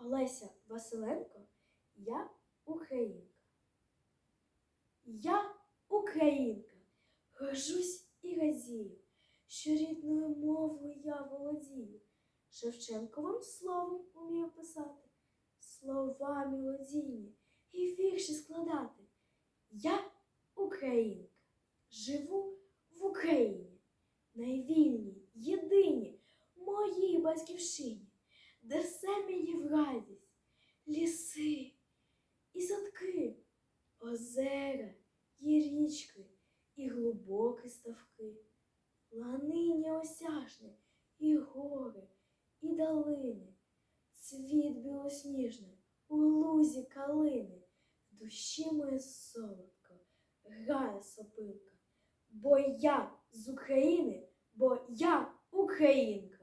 Олеся Василенко, я українка. Я українка, горжусь і радію, що рідною мовою я володію. Шевченковим словом умію писати, слова мелодійні і вірші складати. Я українка, живу в Україні, найвільній, єдиній, моїй батьківщині, де все мені в радість, ліси і садки, озера і річки, і глибокі ставки, лани неосяжні, і гори, і долини, цвіт білосніжний, у лузі калини, в душі моє солодко, грає сопилка, бо я з України, бо я українка.